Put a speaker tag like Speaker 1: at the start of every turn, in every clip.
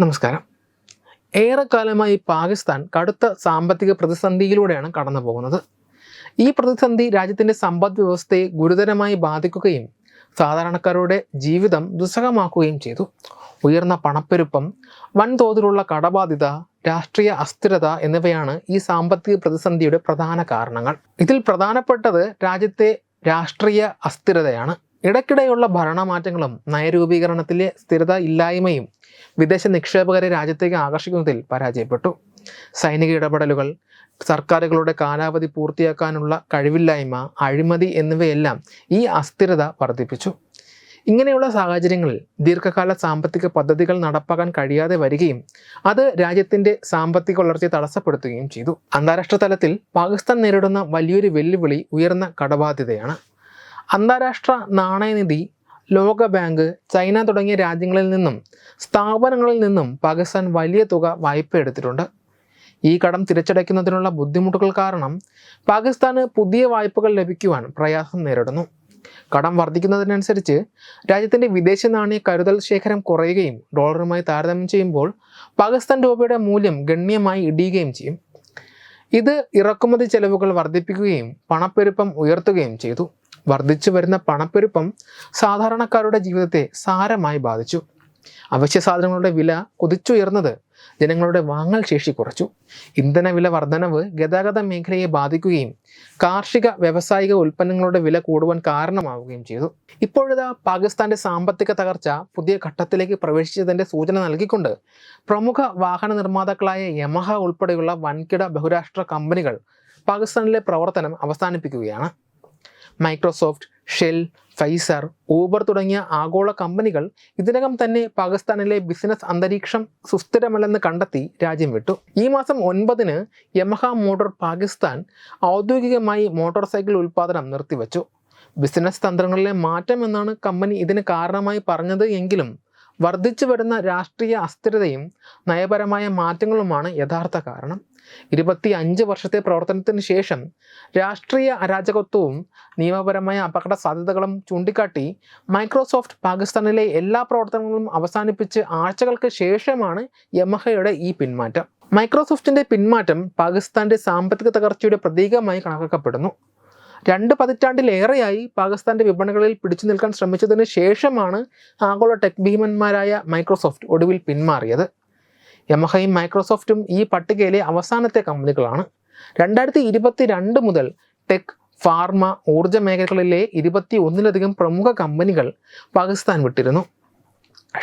Speaker 1: നമസ്കാരം. ഏറെക്കാലമായി പാകിസ്ഥാൻ കടുത്ത സാമ്പത്തിക പ്രതിസന്ധിയിലൂടെയാണ് കടന്നു പോകുന്നത് ഈ പ്രതിസന്ധി രാജ്യത്തിന്റെ സമ്പദ് വ്യവസ്ഥയെ ഗുരുതരമായി ബാധിക്കുകയും സാധാരണക്കാരുടെ ജീവിതം ദുസ്സഹമാക്കുകയും ചെയ്തു. ഉയർന്ന പണപ്പെരുപ്പം വൻതോതിലുള്ള കടബാധ്യത രാഷ്ട്രീയ അസ്ഥിരത എന്നിവയാണ് ഈ സാമ്പത്തിക പ്രതിസന്ധിയുടെ പ്രധാന കാരണങ്ങൾ. ഇതിൽ പ്രധാനപ്പെട്ടത് രാജ്യത്തെ രാഷ്ട്രീയ അസ്ഥിരതയാണ്. ഇടയ്ക്കിടെയുള്ള ഭരണമാറ്റങ്ങളും നയരൂപീകരണത്തിലെ സ്ഥിരത ഇല്ലായ്മയും വിദേശ നിക്ഷേപകരെ രാജ്യത്തേക്ക് ആകർഷിക്കുന്നതിൽ പരാജയപ്പെട്ടു. സൈനിക ഇടപെടലുകൾ സർക്കാരുകളുടെ കാലാവധി പൂർത്തിയാക്കാനുള്ള കഴിവില്ലായ്മ അഴിമതി എന്നിവയെല്ലാം ഈ അസ്ഥിരത വർദ്ധിപ്പിച്ചു. ഇങ്ങനെയുള്ള സാഹചര്യങ്ങളിൽ ദീർഘകാല സാമ്പത്തിക പദ്ധതികൾ നടപ്പാക്കാൻ കഴിയാതെ വരികയും അത് രാജ്യത്തിന്റെ സാമ്പത്തിക വളർച്ചയെ തടസ്സപ്പെടുത്തുകയും ചെയ്തു. അന്താരാഷ്ട്ര തലത്തിൽ പാകിസ്ഥാൻ നേരിടുന്ന വലിയൊരു വെല്ലുവിളി ഉയർന്ന കടബാധ്യതയാണ്. അന്താരാഷ്ട്ര നാണയനിധി ലോക ബാങ്ക് ചൈന തുടങ്ങിയ രാജ്യങ്ങളിൽ നിന്നും സ്ഥാപനങ്ങളിൽ നിന്നും പാകിസ്ഥാൻ വലിയ തുക വായ്പ എടുത്തിട്ടുണ്ട്. ഈ കടം തിരിച്ചടയ്ക്കുന്നതിനുള്ള ബുദ്ധിമുട്ടുകൾ കാരണം പാകിസ്ഥാന് പുതിയ വായ്പകൾ ലഭിക്കുവാൻ പ്രയാസം നേരിടുന്നു. കടം വർദ്ധിക്കുന്നതിനനുസരിച്ച് രാജ്യത്തിന്റെ വിദേശ നാണയ കരുതൽ ശേഖരം കുറയുകയും ഡോളറുമായി താരതമ്യം ചെയ്യുമ്പോൾ പാകിസ്ഥാൻ രൂപയുടെ മൂല്യം ഗണ്യമായി ഇടിയുകയും ചെയ്യും. ഇത് ഇറക്കുമതി ചെലവുകൾ വർദ്ധിപ്പിക്കുകയും പണപ്പെരുപ്പം ഉയർത്തുകയും ചെയ്തു. വർദ്ധിച്ചു വരുന്ന പണപ്പെരുപ്പം സാധാരണക്കാരുടെ ജീവിതത്തെ സാരമായി ബാധിച്ചു. അവശ്യ സാധനങ്ങളുടെ വില കുതിച്ചുയർന്നത് ജനങ്ങളുടെ വാങ്ങൽ ശേഷി കുറച്ചു. ഇന്ധന വില വർധനവ് ഗതാഗത മേഖലയെ ബാധിക്കുകയും കാർഷിക വ്യാവസായിക ഉൽപ്പന്നങ്ങളുടെ വില കൂടുവാൻ കാരണമാവുകയും ചെയ്തു. ഇപ്പോഴത്തെ പാകിസ്ഥാന്റെ സാമ്പത്തിക തകർച്ച പുതിയ ഘട്ടത്തിലേക്ക് പ്രവേശിച്ചതിന്റെ സൂചന നൽകിക്കൊണ്ട് പ്രമുഖ വാഹന നിർമ്മാതാക്കളായ യമഹ ഉൾപ്പെടെയുള്ള വൻകിട ബഹുരാഷ്ട്ര കമ്പനികൾ പാകിസ്ഥാനിലെ പ്രവർത്തനം അവസാനിപ്പിക്കുകയാണ്. മൈക്രോസോഫ്റ്റ് ഷെൽ ഫൈസർ ഊബർ തുടങ്ങിയ ആഗോള കമ്പനികൾ ഇതിനകം തന്നെ പാകിസ്ഥാനിലെ ബിസിനസ് അന്തരീക്ഷം സുസ്ഥിരമല്ലെന്ന് കണ്ടെത്തി രാജ്യം വിട്ടു. ഈ മാസം ഒൻപതിന് യമഹ മോട്ടോർ പാകിസ്ഥാൻ ഔദ്യോഗികമായി മോട്ടോർ സൈക്കിൾ ഉൽപ്പാദനം നിർത്തിവച്ചു. ബിസിനസ് തന്ത്രങ്ങളിലെ മാറ്റം എന്നാണ് കമ്പനി ഇതിന് കാരണമായി പറഞ്ഞത് എങ്കിലും വർദ്ധിച്ചു വരുന്ന രാഷ്ട്രീയ അസ്ഥിരതയും നയപരമായ മാറ്റങ്ങളുമാണ് യഥാർത്ഥ കാരണം. ഇരുപത്തി അഞ്ച് വർഷത്തെ പ്രവർത്തനത്തിന് ശേഷം രാഷ്ട്രീയ അരാജകത്വവും നിയമപരമായ അപകട സാധ്യതകളും ചൂണ്ടിക്കാട്ടി മൈക്രോസോഫ്റ്റ് പാകിസ്ഥാനിലെ എല്ലാ പ്രവർത്തനങ്ങളും അവസാനിപ്പിച്ച് ആഴ്ചകൾക്ക് ശേഷമാണ് യമഹയുടെ ഈ പിന്മാറ്റം. മൈക്രോസോഫ്റ്റിന്റെ പിന്മാറ്റം പാകിസ്ഥാന്റെ സാമ്പത്തിക തകർച്ചയുടെ പ്രതീകമായി കണക്കാക്കപ്പെടുന്നു. രണ്ട് പതിറ്റാണ്ടിലേറെയായി പാകിസ്ഥാന്റെ വിപണികളിൽ പിടിച്ചു നിൽക്കാൻ ശ്രമിച്ചതിന് ശേഷമാണ് ആഗോള ടെക് ഭീമന്മാരായ മൈക്രോസോഫ്റ്റ് ഒടുവിൽ പിന്മാറിയത്. യമഹയും മൈക്രോസോഫ്റ്റും ഈ പട്ടികയിലെ അവസാനത്തെ കമ്പനികളാണ്. രണ്ടായിരത്തി ഇരുപത്തി രണ്ട് മുതൽ ടെക് ഫാർമ ഊർജ മേഖലകളിലെ ഇരുപത്തി ഒന്നിലധികം പ്രമുഖ കമ്പനികൾ പാകിസ്ഥാൻ വിട്ടിരുന്നു.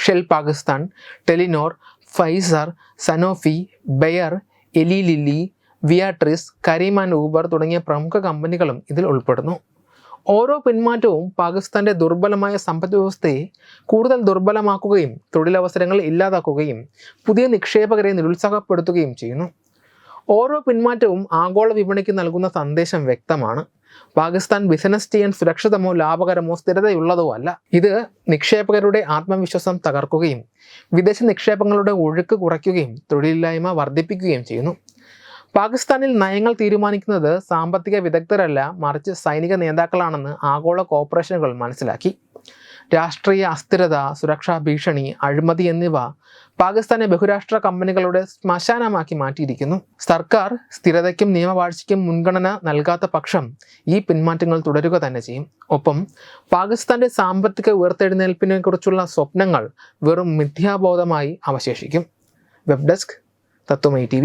Speaker 1: Shell Pakistan Telenor Pfizer Sanofi Bayer Eli Lilly Viatris Careem and Uber തുടങ്ങിയ പ്രമുഖ കമ്പനികളും ഇതിൽ ഉൾപ്പെടുന്നു. ഓരോ പിന്മാറ്റവും പാകിസ്ഥാന്റെ ദുർബലമായ സമ്പദ് വ്യവസ്ഥയെ കൂടുതൽ ദുർബലമാക്കുകയും തൊഴിലവസരങ്ങൾ ഇല്ലാതാക്കുകയും പുതിയ നിക്ഷേപകരെ നിരുത്സാഹപ്പെടുത്തുകയും ചെയ്യുന്നു. ഓരോ പിന്മാറ്റവും ആഗോള വിപണിക്ക് നൽകുന്ന സന്ദേശം വ്യക്തമാണ്. പാകിസ്ഥാൻ ബിസിനസ് ചെയ്യാൻ സുരക്ഷിതമോ ലാഭകരമോ സ്ഥിരതയുള്ളതോ അല്ല. ഇത് നിക്ഷേപകരുടെ ആത്മവിശ്വാസം തകർക്കുകയും വിദേശ നിക്ഷേപങ്ങളുടെ ഒഴുക്ക് കുറയ്ക്കുകയും തൊഴിലില്ലായ്മ വർദ്ധിപ്പിക്കുകയും ചെയ്യുന്നു. പാകിസ്ഥാനിൽ നയങ്ങൾ തീരുമാനിക്കുന്നത് സാമ്പത്തിക വിദഗ്ധരല്ല മറിച്ച് സൈനിക നേതാക്കളാണെന്ന് ആഗോള കോർപ്പറേഷനുകൾ മനസ്സിലാക്കി. രാഷ്ട്രീയ അസ്ഥിരത സുരക്ഷാ ഭീഷണി അഴിമതി എന്നിവ പാകിസ്ഥാനെ ബഹുരാഷ്ട്ര കമ്പനികളുടെ ശ്മശാനമാക്കി മാറ്റിയിരിക്കുന്നു. സർക്കാർ സ്ഥിരതയ്ക്കും നിയമവാഴ്ചയ്ക്കും മുൻഗണന നൽകാത്ത പക്ഷം ഈ പിന്മാറ്റങ്ങൾ തുടരുക തന്നെ ചെയ്യും. ഒപ്പം പാകിസ്ഥാന്റെ സാമ്പത്തിക ഉയർത്തെഴുന്നേൽപ്പിനെ കുറിച്ചുള്ള സ്വപ്നങ്ങൾ വെറും മിഥ്യാബോധമായി അവശേഷിക്കും. Web desk Tatwamayi T